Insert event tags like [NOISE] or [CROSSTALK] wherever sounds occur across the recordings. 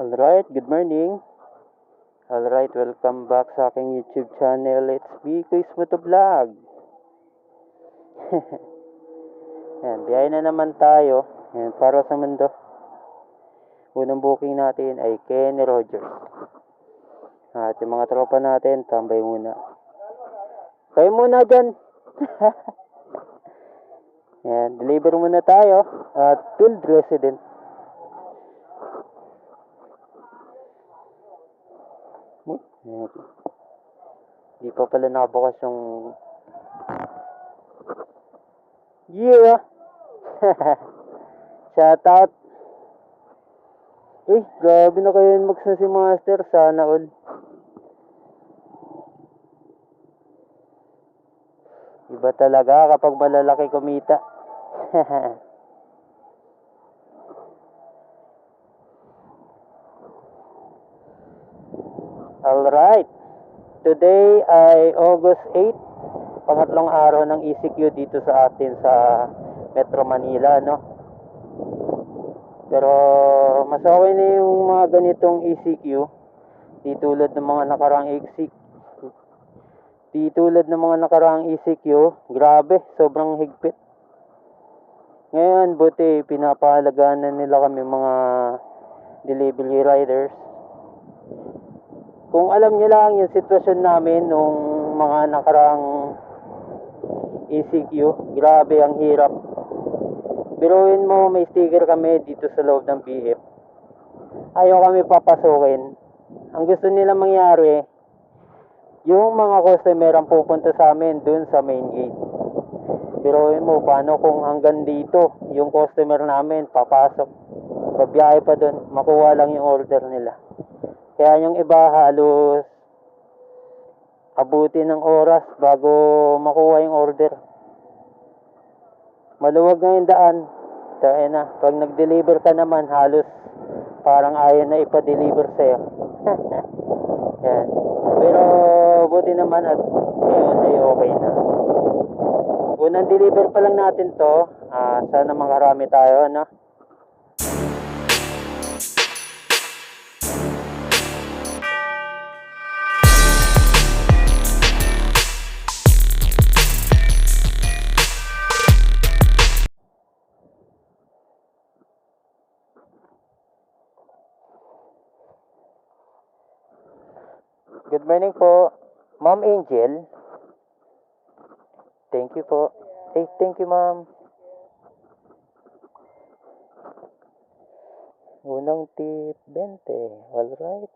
Alright, good morning. Alright, welcome back sa aking YouTube channel. It's Quiz Moto Vlog. [LAUGHS] Yan, biyahe na naman tayo. Yan, para sa mundo. Unang booking natin ay Kenny Rogers. At yung mga tropa natin, tambay muna. Kayo muna dyan. [LAUGHS] Yan, deliver muna tayo. At field resident. Yan. Di pa pala nakabukas yung... Yeah! [LAUGHS] Shout out! Uy, grabe na kayo yung mags si Master. Sana all. Iba talaga kapag malalaki kumita. [LAUGHS] Alright. Today ay August 8, pangatlong araw ng ECQ dito sa atin sa Metro Manila, no? Pero mas okay na yung mga ganitong ECQ. Di tulad ng mga nakaraang ECQ. Di tulad ng mga nakaraang ECQ. Grabe, sobrang higpit. Ngayon, buti pinapahalagaan na nila kami mga delivery riders. Kung alam niyo lang yung sitwasyon namin nung mga nakaraang ECQ, grabe ang hirap. Biruin mo, may sticker kami dito sa loob ng PF. Ayaw kami papasukin. Ang gusto nila mangyari, yung mga customer ang pupunta sa amin dun sa main gate. Biruin mo, paano kung hanggang dito, yung customer namin papasok, babiyahe pa dun, makuha lang yung order nila. Kaya yung iba halos abuti ng oras bago makuha yung order. Maluwag nga yung daan. Kaya na, pag nag-deliver ka naman, halos parang ayaw na ipa-deliver sa'yo. [LAUGHS] Yan. Pero buti naman at ngayon ay okay na. Unang deliver pa lang natin to. Ah, sana makarami tayo, ano? Morning po. Ma'am Angel. Thank you po. Eh, thank you ma'am. Unang tip, 20. Alright.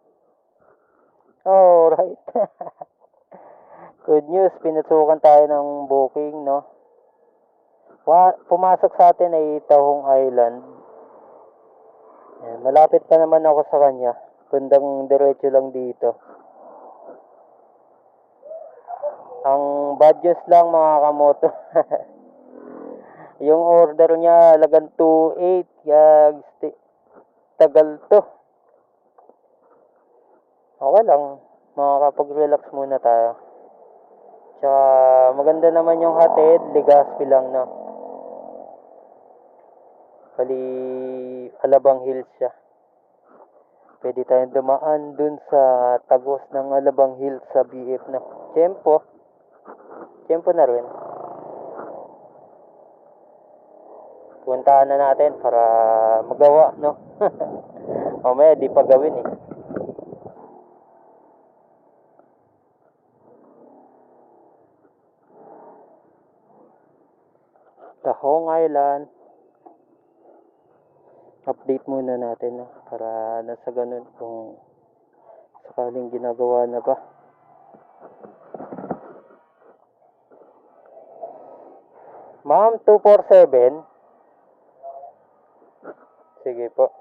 Alright. [LAUGHS] Good news, pinasukan tayo ng booking, no? Wa- pumasok sa atin ay Tahong Island. Ayan, malapit pa naman ako sa kanya. Kundang diretso lang dito. Ang badges lang mga kamoto. [LAUGHS] yung order niya lagan 2.8. Yag, tagal to. Okay lang. Makakapag-relax muna tayo. Tsaka maganda naman yung hatid. Ligaspi lang na. Bali, Alabang Hills siya. Pwede tayong dumaan dun sa tagos ng Alabang Hills sa BF na. Tempo. Tempo na rin. Puntahan na natin para magawa, no? [LAUGHS] Mamaya, di pa gawin eh. Tahong Island. Update muna natin, no? Para nasa ganun kung sakaling ginagawa na ba. Ma'am, 247. Sige po.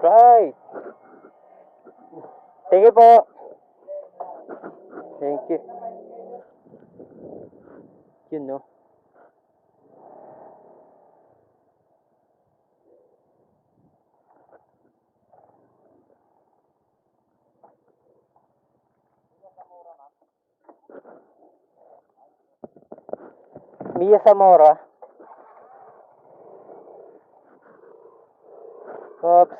Right. Sige po. Thank you. Yun, no? Mia Zamora. Oops.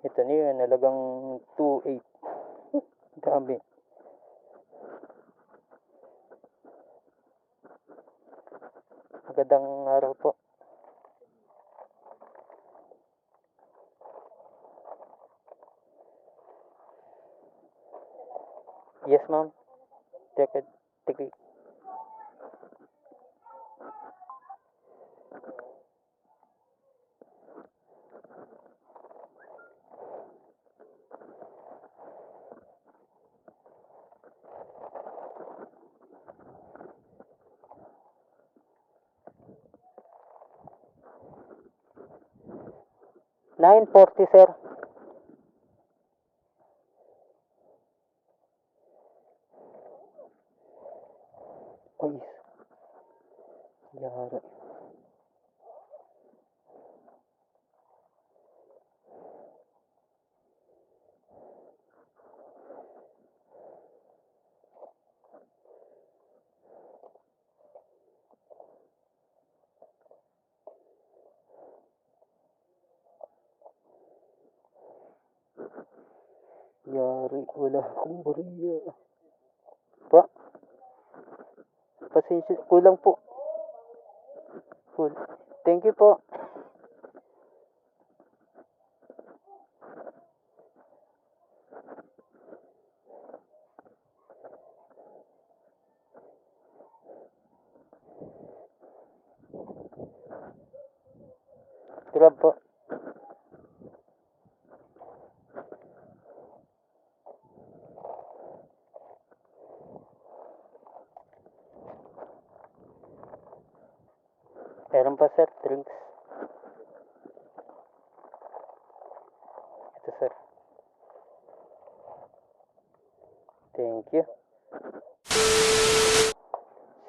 Ito na yun, nalagang 2.8. Dami. [LAUGHS] Magandang araw po. Yes, ma'am. Take it. Take it. Nine forty, sir. Yari, wala akong bariya. Pa? Pasensya, kulang po. Kul Thank you po. Grab po. Pa sir, drinks. Ito sir. Thank you.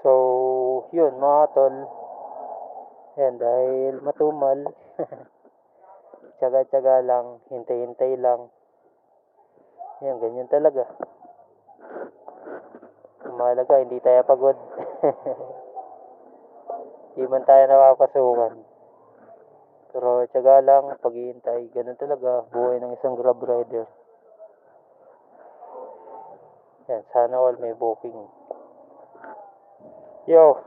So, yun mga tol. Yan, dahil matumal. [LAUGHS] Tsaga-tsaga lang, hintay-hintay lang. Yan, ganyan talaga. Mahalaga, hindi tayo pagod. [LAUGHS] Di man tayo napapasukan. Pero tiyaga lang, paghihintay, ganun talaga, buhay ng isang grab rider. Yan, sana all may booking. Yo!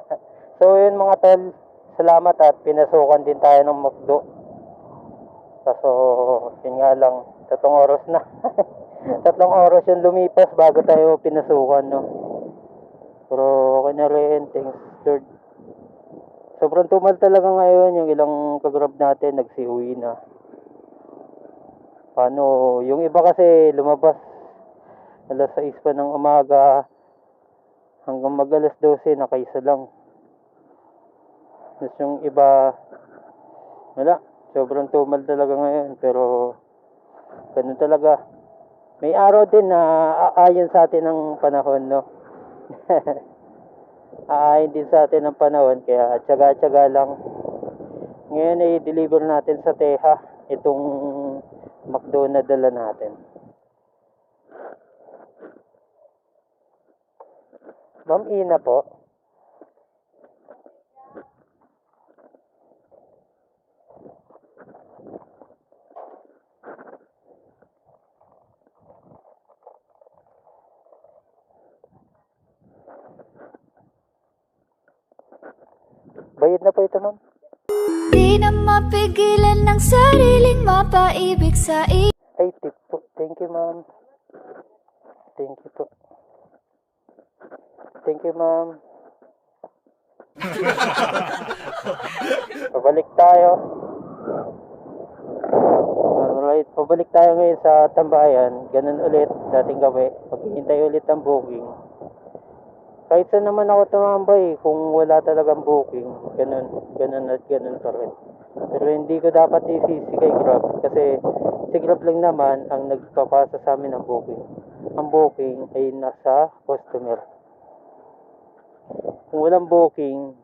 [LAUGHS] so yun mga tol, salamat at pinasukan din tayo ng McDo. Kaso, yun nga lang, tatlong oras na. [LAUGHS] tatlong oras yung lumipas bago tayo pinasukan, no? Pero okay na rin, thanks Lord. Sobrang tumal talaga ngayon yung ilang kagrab natin nagsiuwi na. Paano, yung iba kasi lumabas alas 6 pa ng umaga hanggang mag alas 12 nakaisa lang. Tapos yung iba wala, sobrang tumal talaga ngayon pero ganun talaga. May araw din na aayon sa atin ng panahon, no? [LAUGHS] aayon din sa atin ng panahon kaya tsaga-tsaga lang. Ngayon ay deliver natin sa Teha itong McDo na dala natin. Ma'am Ina po bayad na po ito ma'am Di na mapigilan ng sariling mapaibig sa iyo Ay, tip po. Thank you, ma'am. Thank you po. Thank you, ma'am. Pabalik tayo. Alright, pabalik tayo ngayon sa tambayan. Ganun ulit, dating gabi. Paghihintay ulit ang booking. Kahit saan naman ako tumambay, kung wala talagang booking, ganun, ganun at ganun pa rin. Pero hindi ko dapat isisi kay Grab kasi si Grab lang naman ang nagpapasa sa amin ng booking. Ang booking ay nasa customer. Kung walang booking,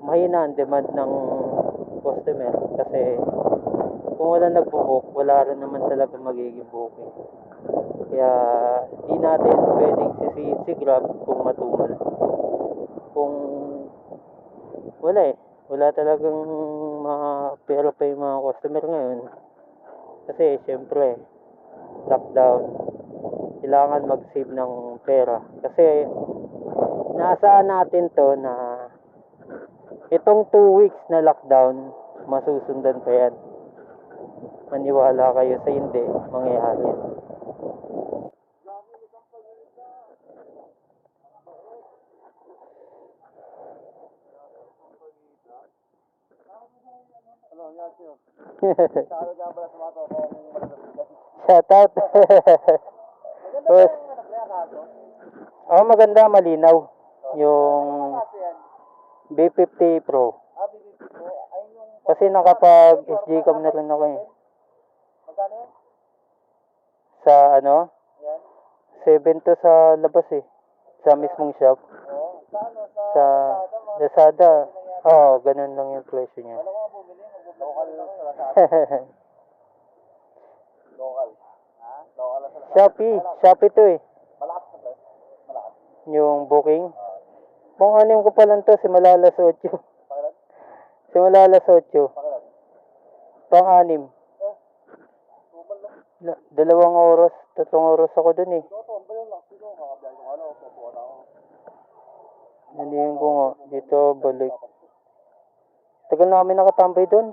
mahina ang demand ng customer kasi kung wala nagbo-book, wala rin naman talaga magiging booking. Kaya di natin pwedeng sisihin si Grab kung matumal. Kung wala eh. Wala talagang mga pera pa yung mga customer ngayon. Kasi syempre, lockdown. Kailangan mag-save ng pera. Kasi nasaan natin to na itong 2 weeks na lockdown, masusundan pa yan. Maniwala kayo sa hindi, mangyayari [LAUGHS] Shout out. Boss. Oh, maganda, malinaw. Yung B50 Pro. Kasi nakapag SG-cam na rin ako eh. Sa ano? 7 to sa labas eh. Sa mismong shop. Sa Lazada. Oo, oh, ganun lang yung presyo niya. [LAUGHS] Shopee. Shopee to eh. Yung booking. Kung anim ko pa lang to, simula [LAUGHS] alas 8. Simula alas 8. Pang anim. Da- dalawang oras, tatlong oras ako dun eh. Naliyan ko nga. Dito, balik. Tagal na kami nakatambay dun.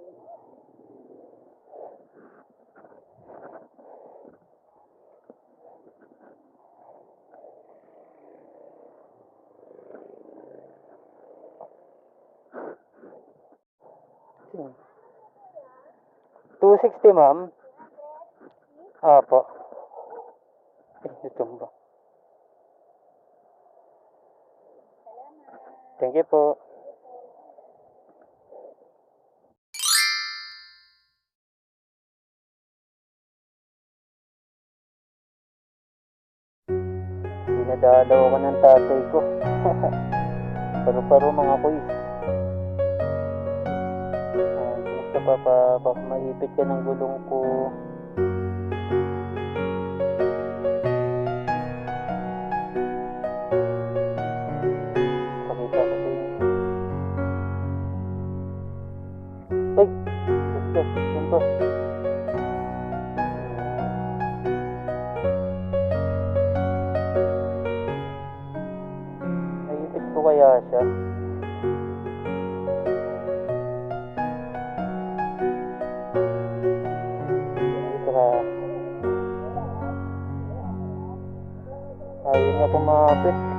160, ma'am. Opo. Ay, natumba. Thank you po. Pinadalaw ko ng tatay ko. [LAUGHS] Paro-paro mga kuys. Pa pa, baka maipit ka ng gulong ko. Kumapit.